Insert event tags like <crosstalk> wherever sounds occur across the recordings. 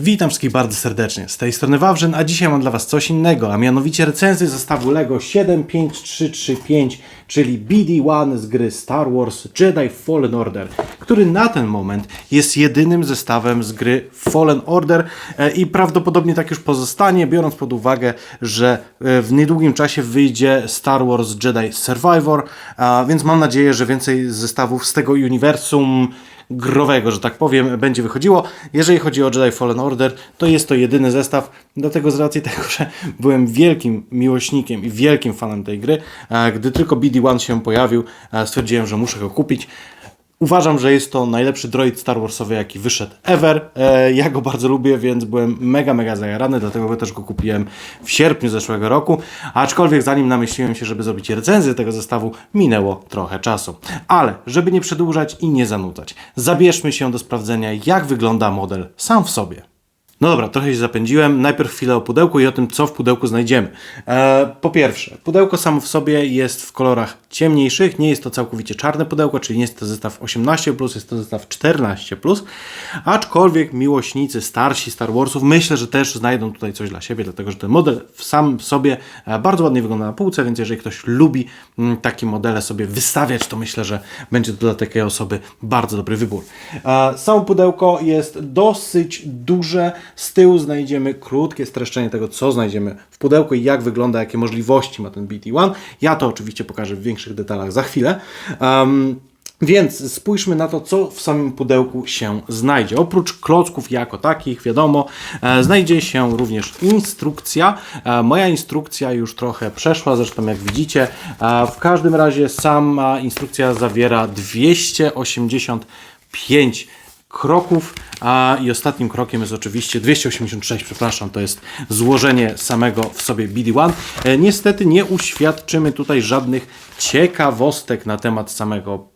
Witam wszystkich bardzo serdecznie. Z tej strony Wawrzyn, a dzisiaj mam dla Was coś innego, a mianowicie recenzję zestawu LEGO 75335, czyli BD-1 z gry Star Wars Jedi Fallen Order, który na ten moment jest jedynym zestawem z gry Fallen Order e, i prawdopodobnie tak już pozostanie, biorąc pod uwagę, że e, w niedługim czasie wyjdzie Star Wars Jedi Survivor, więc mam nadzieję, że więcej zestawów z tego uniwersum growego, że tak powiem, będzie wychodziło. Jeżeli chodzi o Jedi Fallen Order, to jest to jedyny zestaw, dlatego z racji tego, że byłem wielkim miłośnikiem i wielkim fanem tej gry, gdy tylko BD-1 się pojawił, stwierdziłem, że muszę go kupić. Uważam, że jest to najlepszy droid Star Warsowy, jaki wyszedł ever. E, ja go bardzo lubię, więc byłem mega, mega zajarany, dlatego też go kupiłem w sierpniu zeszłego roku. Aczkolwiek zanim namyśliłem się, żeby zrobić recenzję tego zestawu, minęło trochę czasu. Ale, żeby nie przedłużać i nie zanudzać, zabierzmy się do sprawdzenia, jak wygląda model sam w sobie. No dobra, trochę się zapędziłem. Najpierw chwilę o pudełku i o tym, co w pudełku znajdziemy. E, po pierwsze, pudełko samo w sobie jest w kolorach ciemniejszych. Nie jest to całkowicie czarne pudełko, czyli nie jest to zestaw 18+, jest to zestaw 14+. Aczkolwiek miłośnicy starsi Star Warsów myślę, że też znajdą tutaj coś dla siebie, dlatego że ten model sam w sobie e, bardzo ładnie wygląda na półce, więc jeżeli ktoś lubi mm, takie modele sobie wystawiać, to myślę, że będzie to dla takiej osoby bardzo dobry wybór. E, samo pudełko jest dosyć duże. Z tyłu znajdziemy krótkie streszczenie tego, co znajdziemy w pudełku i jak wygląda, jakie możliwości ma ten BT-1. Ja to oczywiście pokażę w większych detalach za chwilę. Um, więc spójrzmy na to, co w samym pudełku się znajdzie. Oprócz klocków jako takich, wiadomo, e, znajdzie się również instrukcja. E, moja instrukcja już trochę przeszła, zresztą jak widzicie. E, w każdym razie sama instrukcja zawiera 285 kroków, a i ostatnim krokiem jest oczywiście 286, przepraszam, to jest złożenie samego w sobie BD1. E, niestety nie uświadczymy tutaj żadnych ciekawostek na temat samego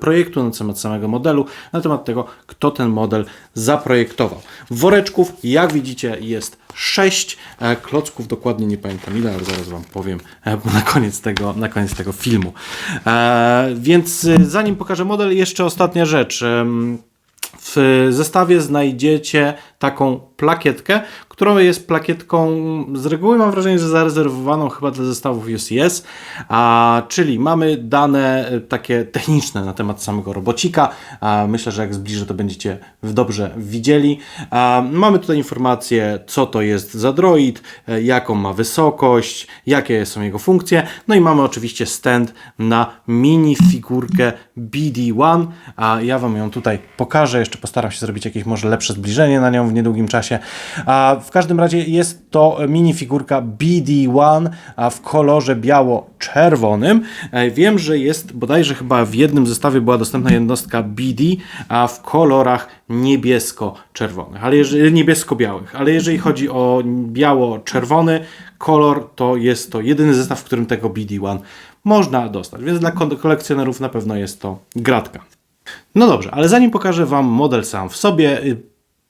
projektu, na temat samego modelu, na temat tego, kto ten model zaprojektował. Woreczków, jak widzicie, jest 6 e, klocków, dokładnie nie pamiętam ile, ale zaraz Wam powiem e, na koniec tego, na koniec tego filmu. Więc zanim pokażę model, jeszcze ostatnia rzecz. W zestawie znajdziecie taką plakietkę, którą jest plakietką z reguły mam wrażenie, że zarezerwowaną chyba dla zestawów UCS, a, czyli mamy dane e, takie techniczne na temat samego robocika. A, myślę, że jak zbliżę to będziecie dobrze widzieli. A, mamy tutaj informacje, co to jest za droid, e, jaką ma wysokość, jakie są jego funkcje. No i mamy oczywiście stand na mini figurkę BD-1. A ja Wam ją tutaj pokażę, jeszcze postaram się zrobić jakieś może lepsze zbliżenie na nią w niedługim czasie. A w każdym razie jest to minifigurka BD-1 a w kolorze biało-czerwonym. E, Wiem, że jest bodajże chyba w jednym zestawie była dostępna jednostka BD w kolorach niebiesko-czerwonych, ale jeżeli, niebiesko-białych, ale jeżeli chodzi o biało-czerwony kolor, to jest to jedyny zestaw, w którym tego BD-1 można dostać, więc dla kolekcjonerów na pewno jest to gratka. No dobrze, ale zanim pokażę Wam model sam w sobie, y,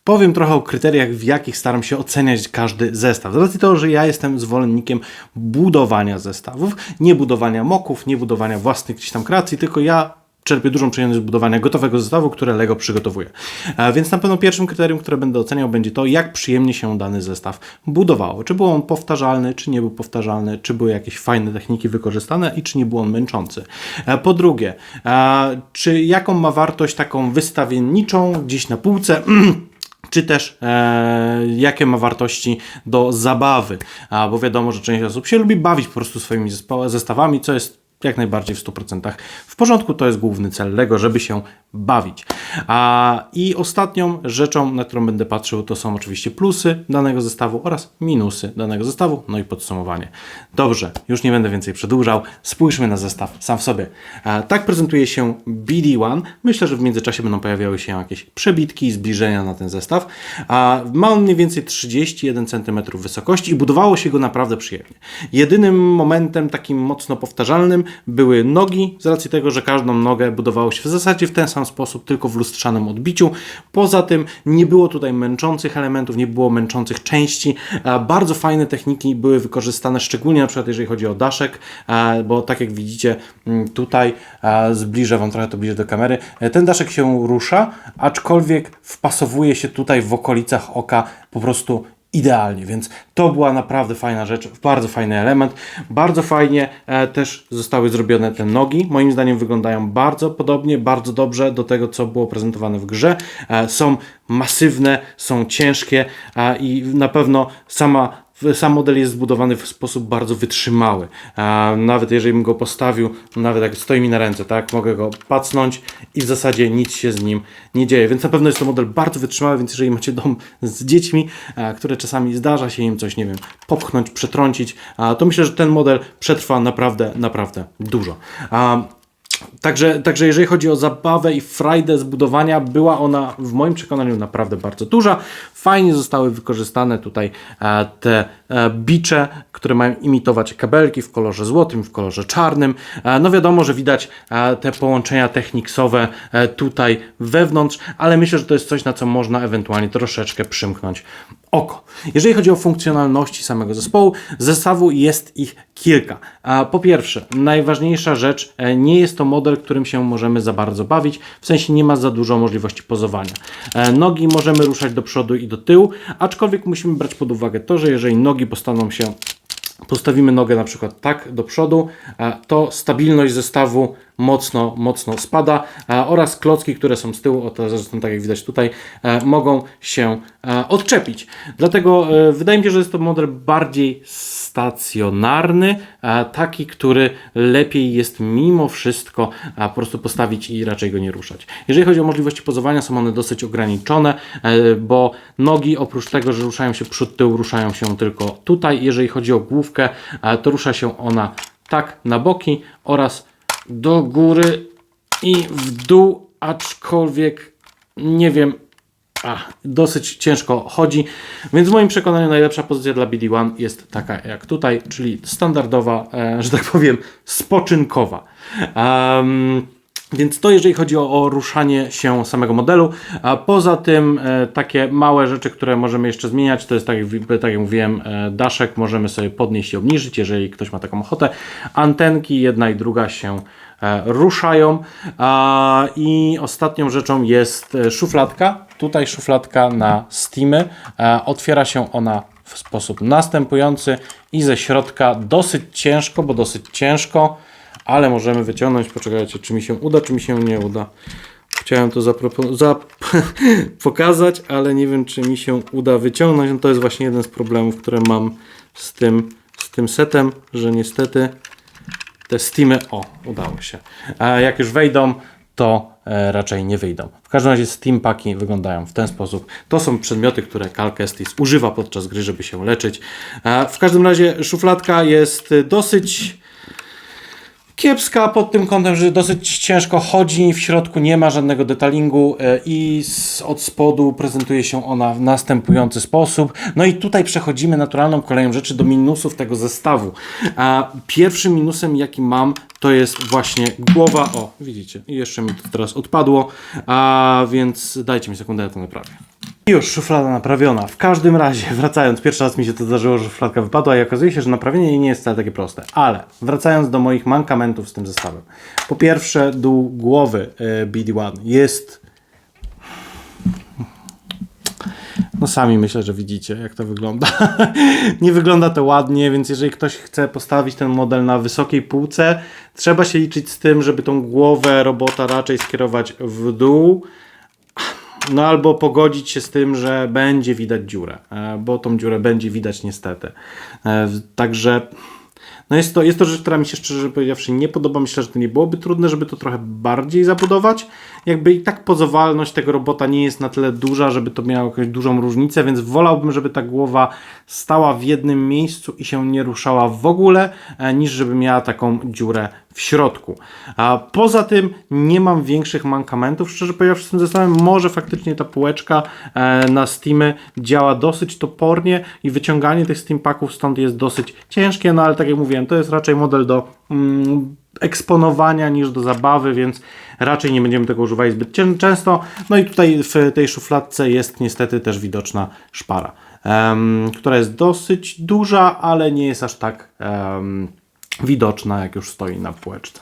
powiem trochę o kryteriach, w jakich staram się oceniać każdy zestaw. Z racji tego, że ja jestem zwolennikiem budowania zestawów, nie budowania moków, nie budowania własnych gdzieś tam kreacji, tylko ja czerpię dużą przyjemność z budowania gotowego zestawu, które Lego przygotowuje. E, Więc na pewno pierwszym kryterium, które będę oceniał, będzie to, jak przyjemnie się dany zestaw budowało. Czy był on powtarzalny, czy nie był powtarzalny, czy były jakieś fajne techniki wykorzystane i czy nie był on męczący. E, Po drugie, e, czy jaką ma wartość taką wystawienniczą gdzieś na półce, <clears throat> czy też e, jakie ma wartości do zabawy, A, bo wiadomo, że część osób się lubi bawić po prostu swoimi zestawami, co jest jak najbardziej w 100% w porządku. To jest główny cel Lego, żeby się bawić. A, I ostatnią rzeczą, na którą będę patrzył, to są oczywiście plusy danego zestawu oraz minusy danego zestawu, no i podsumowanie. Dobrze, już nie będę więcej przedłużał. Spójrzmy na zestaw sam w sobie. A, tak prezentuje się BD-1. Myślę, że w międzyczasie będą pojawiały się jakieś przebitki i zbliżenia na ten zestaw. A, ma on mniej więcej 31 cm wysokości i budowało się go naprawdę przyjemnie. Jedynym momentem takim mocno powtarzalnym były nogi, z racji tego, że każdą nogę budowało się w zasadzie w ten sam sposób, tylko w lustrzanym odbiciu. Poza tym nie było tutaj męczących elementów, nie było męczących części. Bardzo fajne techniki były wykorzystane, szczególnie na przykład jeżeli chodzi o daszek, bo tak jak widzicie mm, tutaj, zbliżę Wam trochę to bliżej do kamery, e, ten daszek się rusza, aczkolwiek wpasowuje się tutaj w okolicach oka po prostu idealnie, więc to była naprawdę fajna rzecz, bardzo fajny element. Bardzo fajnie e, też zostały zrobione te nogi. Moim zdaniem wyglądają bardzo podobnie, bardzo dobrze do tego, co było prezentowane w grze. E, są masywne, są ciężkie e, i na pewno sama sam model jest zbudowany w sposób bardzo wytrzymały. Nawet jeżeli bym go postawił, nawet jak stoi mi na ręce, tak, mogę go pacnąć i w zasadzie nic się z nim nie dzieje. Więc na pewno jest to model bardzo wytrzymały, więc jeżeli macie dom z dziećmi, które czasami zdarza się im coś, nie wiem, popchnąć, przetrącić, to myślę, że ten model przetrwa naprawdę, naprawdę dużo. Także, także jeżeli chodzi o zabawę i frajdę zbudowania, była ona w moim przekonaniu naprawdę bardzo duża. Fajnie zostały wykorzystane tutaj e, te e, bicze, które mają imitować kabelki w kolorze złotym, w kolorze czarnym. E, no wiadomo, że widać te połączenia techniksowe tutaj wewnątrz, ale myślę, że to jest coś, na co można ewentualnie troszeczkę przymknąć oko. Jeżeli chodzi o funkcjonalności samego zespołu, zestawu jest ich kilka. Po pierwsze, najważniejsza rzecz, nie jest to model, którym się możemy za bardzo bawić, w sensie nie ma za dużo możliwości pozowania. E, Nogi możemy ruszać do przodu i do tyłu, aczkolwiek musimy brać pod uwagę to, że jeżeli nogi postaną się postawimy nogę na przykład tak do przodu, e, to stabilność zestawu mocno, mocno spada e, oraz klocki, które są z tyłu, o to zresztą tak jak widać tutaj, e, mogą się e, odczepić. Dlatego wydaje mi się, że jest to model bardziej stacjonarny, taki, który lepiej jest mimo wszystko po prostu postawić i raczej go nie ruszać. Jeżeli chodzi o możliwości pozowania, są one dosyć ograniczone, bo nogi oprócz tego, że ruszają się przód, tył, ruszają się tylko tutaj. Jeżeli chodzi o główkę, to rusza się ona tak na boki oraz do góry i w dół, aczkolwiek nie wiem, a, dosyć ciężko chodzi, więc w moim przekonaniu najlepsza pozycja dla BD1 jest taka jak tutaj, czyli standardowa, e, że tak powiem, spoczynkowa. Em, więc to jeżeli chodzi o, o ruszanie się samego modelu. A poza tym e, takie małe rzeczy, które możemy jeszcze zmieniać, to jest tak tak jak mówiłem, e, daszek możemy sobie podnieść i obniżyć, jeżeli ktoś ma taką ochotę. Antenki jedna i druga się e, ruszają. I ostatnią rzeczą jest e, szufladka. Tutaj szufladka na Steamy. E, otwiera się ona w sposób następujący i ze środka dosyć ciężko, bo dosyć ciężko, ale możemy wyciągnąć. Poczekajcie, czy mi się uda, czy mi się nie uda. Chciałem to zap- <laughs> pokazać, ale nie wiem, czy mi się uda wyciągnąć. No to jest właśnie jeden z problemów, które mam z tym, z tym setem, że niestety te Steamy, o, udało się. A jak już wejdą, to e, raczej nie wyjdą. W każdym razie Steam Paki wyglądają w ten sposób. To są przedmioty, które Calc Estis używa podczas gry, żeby się leczyć. E, w każdym razie szufladka jest e, dosyć kiepska pod tym kątem, że dosyć ciężko chodzi, w środku nie ma żadnego detalingu e, i z, od spodu prezentuje się ona w następujący sposób. No i tutaj przechodzimy naturalną koleją rzeczy do minusów tego zestawu. A pierwszym minusem jaki mam to jest właśnie głowa, o widzicie, jeszcze mi to teraz odpadło, a więc dajcie mi sekundę, ja to naprawię. Już szuflada naprawiona. W każdym razie, <laughs> wracając, pierwszy raz mi się to zdarzyło, że szufladka wypadła i okazuje się, że naprawienie jej nie jest wcale takie proste. Ale wracając do moich mankamentów z tym zestawem. Po pierwsze, dół głowy e, BD1 jest... No sami myślę, że widzicie, jak to wygląda. <laughs> nie wygląda to ładnie, więc jeżeli ktoś chce postawić ten model na wysokiej półce, trzeba się liczyć z tym, żeby tą głowę robota raczej skierować w dół, no albo pogodzić się z tym, że będzie widać dziurę, e, bo tą dziurę będzie widać niestety. E, Także no jest, to, jest to rzecz, która mi się szczerze powiedziawszy nie podoba. Myślę, że to nie byłoby trudne, żeby to trochę bardziej zabudować. Jakby i tak pozowalność tego robota nie jest na tyle duża, żeby to miało jakąś dużą różnicę, więc wolałbym, żeby ta głowa stała w jednym miejscu i się nie ruszała w ogóle, e, niż żeby miała taką dziurę w środku. A poza tym nie mam większych mankamentów. Szczerze powiedziawszy, z tym zestawem może faktycznie ta półeczka e, na Steamy działa dosyć topornie i wyciąganie tych Steam Packów stąd jest dosyć ciężkie, no ale tak jak mówiłem, to jest raczej model do mm, eksponowania niż do zabawy, więc raczej nie będziemy tego używali zbyt często. No i tutaj w tej szufladce jest niestety też widoczna szpara, em, która jest dosyć duża, ale nie jest aż tak em, widoczna, jak już stoi na półeczce.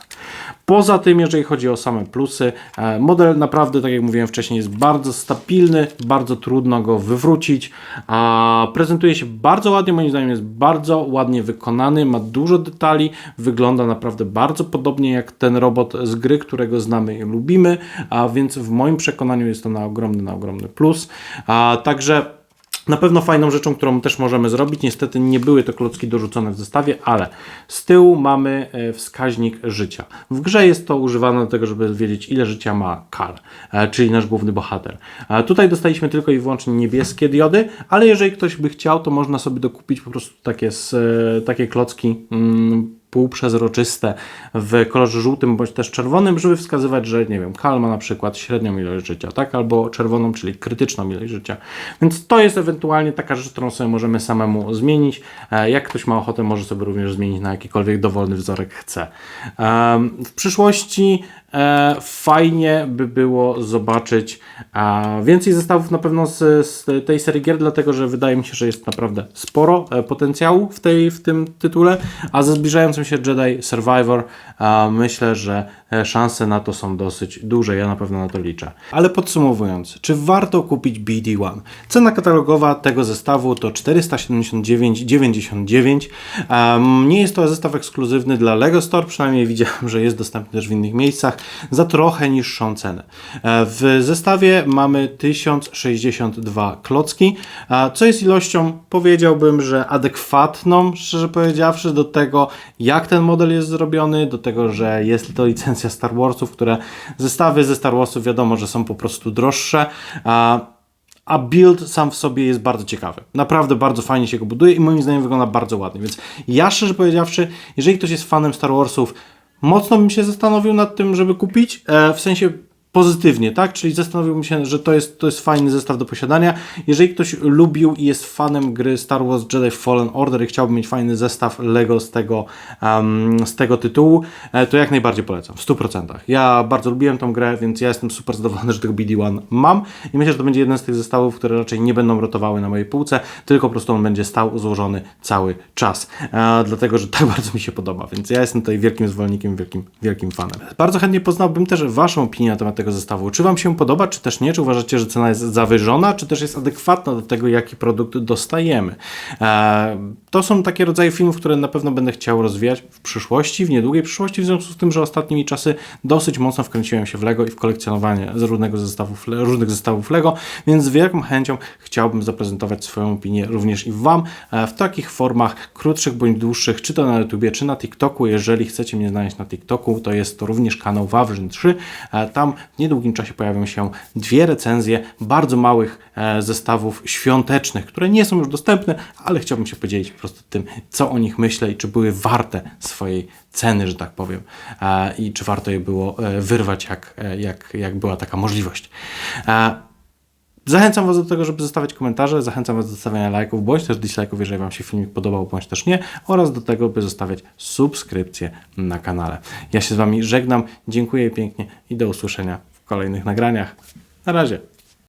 Poza tym, jeżeli chodzi o same plusy, e, model naprawdę, tak jak mówiłem wcześniej, jest bardzo stabilny, bardzo trudno go wywrócić, a prezentuje się bardzo ładnie, moim zdaniem jest bardzo ładnie wykonany, ma dużo detali, wygląda naprawdę bardzo podobnie jak ten robot z gry, którego znamy i lubimy, a więc w moim przekonaniu jest to na ogromny, na ogromny plus. A, także na pewno fajną rzeczą, którą też możemy zrobić, niestety nie były to klocki dorzucone w zestawie, ale z tyłu mamy e, wskaźnik życia. W grze jest to używane do tego, żeby wiedzieć ile życia ma Kal, e, czyli nasz główny bohater. E, Tutaj dostaliśmy tylko i wyłącznie niebieskie diody, ale jeżeli ktoś by chciał, to można sobie dokupić po prostu takie, takie klocki mm, półprzezroczyste w kolorze żółtym bądź też czerwonym, żeby wskazywać, że nie wiem, Kal ma na przykład średnią ilość życia, tak? Albo czerwoną, czyli krytyczną ilość życia. Więc to jest ewentualnie taka rzecz, którą sobie możemy samemu zmienić. E, Jak ktoś ma ochotę, może sobie również zmienić na jakikolwiek dowolny wzorek chce. Em, W przyszłości e, fajnie by było zobaczyć e, więcej zestawów na pewno z, z tej serii gier, dlatego że wydaje mi się, że jest naprawdę sporo e, potencjału w, tej, w tym tytule, a ze zbliżającym się Jedi Survivor e, myślę, że e, szanse na to są dosyć duże, ja na pewno na to liczę. Ale podsumowując, czy warto kupić BD-1? Cena katalogowa tego zestawu to 479,99. Um, nie jest to zestaw ekskluzywny dla LEGO Store, przynajmniej widziałem, że jest dostępny też w innych miejscach, za trochę niższą cenę. E, W zestawie mamy 1062 klocki, co jest ilością, powiedziałbym, że adekwatną, szczerze powiedziawszy, do tego, jak ten model jest zrobiony, do tego, że jest to licencja Star Warsów, które zestawy ze Star Warsów wiadomo, że są po prostu droższe. A build sam w sobie jest bardzo ciekawy. Naprawdę bardzo fajnie się go buduje i moim zdaniem wygląda bardzo ładnie. Więc ja szczerze powiedziawszy, jeżeli ktoś jest fanem Star Warsów, mocno bym się zastanowił nad tym, żeby kupić. E, w sensie pozytywnie, tak? Czyli zastanowiłbym się, że to jest, to jest fajny zestaw do posiadania. Jeżeli ktoś lubił i jest fanem gry Star Wars Jedi Fallen Order i chciałby mieć fajny zestaw Lego z tego, em, z tego tytułu, e, to jak najbardziej polecam, w 100%. Ja bardzo lubiłem tą grę, więc ja jestem super zadowolony, że tego BD-1 mam i myślę, że to będzie jeden z tych zestawów, które raczej nie będą rotowały na mojej półce, tylko po prostu on będzie stał złożony cały czas. E, dlatego, że <laughs> tak bardzo mi się podoba, więc ja jestem tutaj wielkim zwolennikiem, wielkim, wielkim fanem. Bardzo chętnie poznałbym też Waszą opinię na temat tego zestawu. Czy Wam się podoba, czy też nie? Czy uważacie, że cena jest zawyżona, czy też jest adekwatna do tego, jaki produkt dostajemy? E, to są takie rodzaje filmów, które na pewno będę chciał rozwijać w przyszłości, w niedługiej przyszłości, w związku z tym, że ostatnimi czasy dosyć mocno wkręciłem się w Lego i w kolekcjonowanie z różnego różnych zestawów Lego, więc z wielką chęcią chciałbym zaprezentować swoją opinię również i Wam e, w takich formach krótszych bądź dłuższych, czy to na YouTubie, czy na TikToku. Jeżeli chcecie mnie znaleźć na TikToku, to jest to również kanał Wawrzyn 3. E, Tam w niedługim czasie pojawią się dwie recenzje bardzo małych e, zestawów świątecznych, które nie są już dostępne, ale chciałbym się podzielić po prostu tym, co o nich myślę i czy były warte swojej ceny, że tak powiem, e, i czy warto je było e, wyrwać, jak, jak, jak była taka możliwość. Zachęcam Was do tego, żeby zostawiać komentarze, zachęcam Was do zostawiania lajków, bądź też dislajków, jeżeli Wam się filmik podobał, bądź też nie, oraz do tego, by zostawiać subskrypcję na kanale. Ja się z Wami żegnam, dziękuję pięknie i do usłyszenia w kolejnych nagraniach. Na razie.